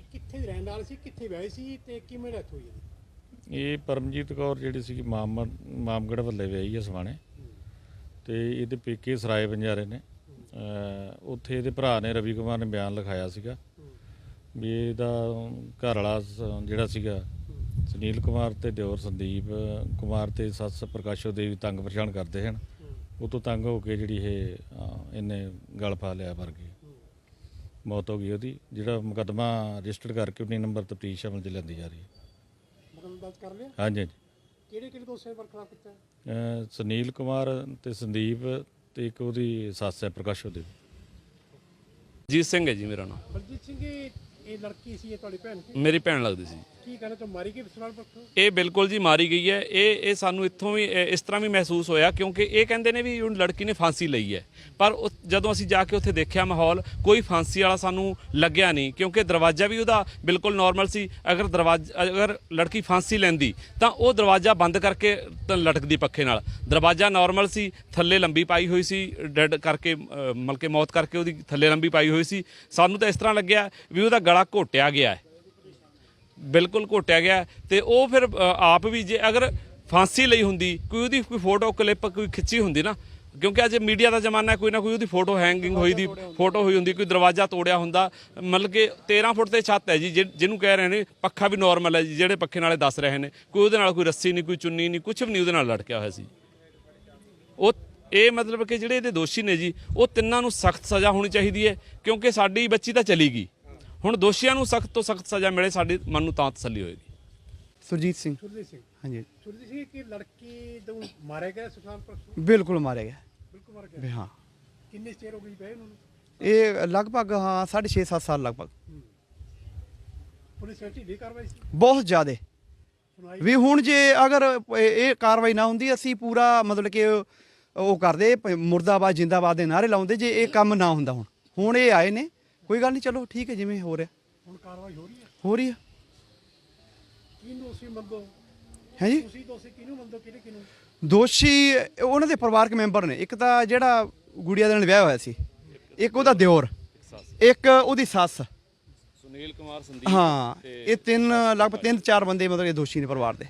ਇਹ ਕਿੱਥੇ ਦੀ ਰਹਿਣ ਵਾਲੀ ਸੀ ਕਿੱਥੇ ਵਿਆਹੀ ਸੀ ਤੇ ਕਿਵੇਂ ਡੈਥ ਹੋਈ ਇਹਦੀ? ਇਹ ਪਰਮਜੀਤ ਕੌਰ ਜਿਹੜੀ ਸੀ ਮਾਮ ਮਾਮਗੜ ਵੱਲੇ ਵਿਆਹੀ ਹੈ ਸਵਾਣੇ। ਤੇ ਇਹਦੇ ਪੇਕੇ ਸਰਾਏ ਬੰਜਾਰੇ ਨੇ। ਅਹ ਉੱਥੇ ਇਹਦੇ ਭਰਾ ਨੇ ਰਵੀ ਕੁਮਾਰ ਨੇ ਬਿਆਨ ਲਿਖਾਇਆ ਸੀਗਾ ਵੀ ਇਹਦਾ ਘਰ ਵਾਲਾ ਸ- ਜਿਹੜਾ ਸੀਗਾ ਸੁਨੀਲ ਕੁਮਾਰ ਤੇ ਦਿਓਰ ਸੰਦੀਪ ਕੁਮਾਰ ਤੇ ਸੱਸ ਪ੍ਰਕਾਸ਼ੋ ਦੇਵੀ ਤੰਗ ਪਰੇਸ਼ਾਨ ਕਰਦੇ ਹਨ। ਉਹ ਤੋਂ ਤੰਗ ਹੋ ਕੇ ਜਿਹੜੀ ਇਹ ਅਹ, ਇਹਨੇ ਗਲ ਫਾ ਲਿਆ ਮਰ ਗਈ ਮੌਤ ਹੋ ਗਈ ਉਹਦੀ ਜਿਹੜਾ ਮੁਕੱਦਮਾ ਰਜਿਸਟਰਡ ਕਰਕੇ 19 ਨੰਬਰ ਤਫਤੀਸ਼ ਅਮਲ 'ਚ ਲੈਂਦੀ ਜਾ ਰਹੀ ਹੈ। ਮੁਕੱਦਮਾ ਦਰਜ ਕਰ ਲਿਆ? ਹਾਂਜੀ ਹਾਂਜੀ। ਕਿਹੜੇ ਕਿਹੜੇ ਦੋਸ਼ੀਆਂ ਪਰ ਖਿਲਾਫ ਕੀਤਾ? ਅਹ ਸੁਨੀਲ ਕੁਮਾਰ ਤੇ ਸੰਦੀਪ ਤੇ ਇੱਕ ਉਹਦੀ ਸੱਸ ਹੈ ਪ੍ਰਕਾਸ਼ੋ ਦੇਵੀ ਜੀਤ ਸਿੰਘ ਹੈ ਜੀ ਮੇਰਾ ਨਾਮ। ਬਲਜੀਤ ਸਿੰਘ ਇਹ ਇਹ ਲੜਕੀ ਸੀ ਇਹ ਤੁਹਾਡੀ ਭੈਣ ਸੀ? ਮੇਰੀ ਭੈਣ ਲੱਗਦੀ ਸੀ। ਕੀ ਕਹਿੰਦੇ ਤੋਂ ਮਾਰੀ ਗਈ ਸਵਾਲ ਪੱਖੋਂ ਇਹ ਬਿਲਕੁਲ ਜੀ ਮਾਰੀ ਗਈ ਹੈ। ਇਹ ਇਹ ਸਾਨੂੰ ਇੱਥੋਂ ਵੀ ਇਹ ਇਸ ਤਰ੍ਹਾਂ ਵੀ ਮਹਿਸੂਸ ਹੋਇਆ ਕਿਉਂਕਿ ਇਹ ਕਹਿੰਦੇ ਨੇ ਵੀ ਉਹ ਲੜਕੀ ਨੇ ਫਾਂਸੀ ਲਈ ਹੈ। ਪਰ ਉਹ- ਜਦੋਂ ਅਸੀਂ ਜਾ ਕੇ ਉੱਥੇ ਦੇਖਿਆ ਮਾਹੌਲ ਕੋਈ ਫਾਂਸੀ ਵਾਲਾ ਸਾਨੂੰ ਲੱਗਿਆ ਨਹੀਂ ਕਿਉਂਕਿ ਦਰਵਾਜ਼ਾ ਵੀ ਉਹਦਾ ਬਿਲਕੁਲ ਨਾਰਮਲ ਸੀ। ਅਗਰ ਦਰਵਾਜ਼ਾ ਅਗਰ ਲੜਕੀ ਫਾਂਸੀ ਲੈਂਦੀ ਤਾਂ ਉਹ ਦਰਵਾਜ਼ਾ ਬੰਦ ਕਰਕੇ ਤਾਂ ਲਟਕਦੀ ਪੱਖੇ ਨਾਲ। ਦਰਵਾਜ਼ਾ ਨਾਰਮਲ ਸੀ ਥੱਲੇ ਲੰਬੀ ਪਾਈ ਹੋਈ ਸੀ ਡੈਡ ਕਰਕੇ ਅਹ, ਮਤਲਬ ਕਿ ਮੌਤ ਕਰਕੇ ਉਹਦੀ ਥੱਲੇ ਲੰਬੀ ਪਾਈ ਹੋਈ ਸੀ। ਸਾਨੂੰ ਤਾਂ ਇਸ ਤਰ੍ਹਾਂ ਲੱਗਿਆ ਵੀ ਉਹਦਾ ਗਲਾ ਘੋਟਿਆ ਗਿਆ ਹੈ। ਬਿਲਕੁਲ ਘੋਟਿਆ ਗਿਆ ਤੇ ਉਹ ਫਿਰ ਆਪ ਵੀ ਜੇ ਅਗਰ ਫਾਂਸੀ ਲਈ ਹੁੰਦੀ, ਕੋਈ ਉਹਦੀ ਕੋਈ ਫੋਟੋ ਕਲਿੱਪ, ਕੋਈ ਖਿੱਚੀ ਹੁੰਦੀ ਨਾ, ਕਿਉਂਕਿ ਅੱਜ ਮੀਡੀਆ ਦਾ ਜ਼ਮਾਨਾ ਹੈ, ਕੋਈ ਨਾ ਕੋਈ ਉਹਦੀ ਫੋਟੋ ਹੈਂਗਿੰਗ ਹੋਈ ਦੀ, ਫੋਟੋ ਹੋਈ ਹੁੰਦੀ, ਕੋਈ ਦਰਵਾਜ਼ਾ ਤੋੜਿਆ ਹੁੰਦਾ, ਮਤਲਬ ਕਿ 13 ਫੁੱਟ ਤੇ ਛੱਤ ਹੈ ਜੀ, ਜਿਹ- ਜਿਹਨੂੰ ਕਹਿ ਰਹੇ ਨੇ ਪੱਖਾ ਵੀ ਨਾਰਮਲ ਹੈ ਜੀ, ਜਿਹੜੇ ਪੱਖੇ ਨਾਲੇ ਦੱਸ ਰਹੇ ਨੇ, ਕੋਈ ਉਹਦੇ ਨਾਲ ਕੋਈ ਰੱਸੀ ਨਹੀਂ, ਕੋਈ ਚੁੰਨੀ ਨਹੀਂ ਕੁਝ ਵੀ ਨਹੀਂ ਉਹਦੇ ਨਾਲ ਲਟਕਿਆ ਹੋਇਆ ਸੀ। ਉਹ, ਇਹ ਮਤਲਬ ਕਿ ਜਿਹੜੇ ਇਹਦੇ ਦੋਸ਼ੀ ਨੇ ਜੀ, ਉਹ ਤਿੰਨਾਂ ਨੂੰ ਸਖਤ ਸਜ਼ਾ ਹੋਣੀ ਚਾਹੀਦੀ ਹੈ, ਕਿਉਂਕਿ ਸਾਡੀ ਬੱਚੀ ਤਾਂ ਚਲੀ ਗਈ। ਹੁਣ ਦੋਸ਼ੀਆਂ ਨੂੰ ਸਖਤ ਤੋਂ ਸਖਤ ਸਜ਼ਾ ਮਿਲੇ ਸਾਡੇ ਮਨ ਨੂੰ ਤਾਂ ਤਸੱਲੀ ਹੋਏਗੀ। ਸੁਰਜੀਤ ਸਿੰਘ। ਸੁਰਜੀਤ ਸਿੰਘ। ਹਾਂਜੀ। ਸੁਰਜੀਤ ਸਿੰਘ ਕਿ ਲੜਕੀ ਨੂੰ ਮਾਰਿਆ ਗਿਆ ਸੁਖਾਨ ਪਰਸੋਂ ਬਿਲਕੁਲ ਮਾਰਿਆ ਗਿਆ। ਬਿਲਕੁਲ ਮਾਰ ਵੀ ਗਿਆ ਹਾਂ। ਕਿੰਨੇ ਚਿਰ ਹੋ ਗਈ ਪਏ ਉਹਨੂੰ? ਇਹ ਲਗਭਗ ਹਾਂ 6.5 7 ਸਾਲ ਲਗਭਗ। ਪੁਲਿਸ ਨੇ ਢੀਲੀ ਕਾਰਵਾਈ ਸੀ? ਬਹੁਤ ਜ਼ਿਆਦੇ। ਵੀ ਹੁਣ ਜੇ ਅਗਰ ਇਹ ਕਾਰਵਾਈ ਨਾ ਹੁੰਦੀ ਅਸੀਂ ਪੂਰਾ ਮਤਲਬ ਕਿ ਉਹ ਕਰਦੇ ਮੁਰਦਾਬਾਦ ਜਿੰਦਾਬਾਦ ਦੇ ਨਾਰੇ ਲਾਉਂਦੇ ਜੇ ਇਹ ਕੰਮ ਨਾ ਹੁੰਦਾ ਹੁਣ। ਹੁਣ ਇਹ ਆਏ ਨੇ ਕੋਈ ਗੱਲ ਨਹੀਂ ਚਲੋ ਠੀਕ ਹੈ ਜਿਵੇਂ ਹੋ ਰਿਹਾ। ਹੁਣ ਕਾਰਵਾਈ ਹੋ ਰਹੀ ਹੈ? ਹੋ ਰਹੀ ਹੈ। ਕਿਹਨੂੰ ਦੋਸ਼ੀ ਮੰਨਦੇ ਹੈ ਜੀ? ਤੁਸੀਂ ਦੋਸ਼ੀ ਕਿਹਨੂੰ ਮੰਨਦੇ ਹੋ, ਕਿਹੜੇ ਕਿਹਨੂੰ? ਦੋਸ਼ੀ ਉਹਨਾਂ ਦੇ ਪਰਿਵਾਰਕ ਮੈਂਬਰ ਨੇ। ਇੱਕ ਤਾਂ ਜਿਹੜਾ ਗੁੜੀਆ ਦੇ ਨਾਲ ਵਿਆਹ ਹੋਇਆ ਸੀ ਇੱਕ ਉਹਦਾ ਦਿਓਰ ਇੱਕ ਉਹਦੀ ਸੱਸ। ਸੁਨੀਲ ਕੁਮਾਰ ਸੰਦੀਪ ਹਾਂ ਇਹ ਤਿੰਨ ਲਗਭਗ ਤਿੰਨ ਚਾਰ ਬੰਦੇ ਮਤਲਬ ਇਹ ਦੋਸ਼ੀ ਨੇ ਪਰਿਵਾਰ ਦੇ।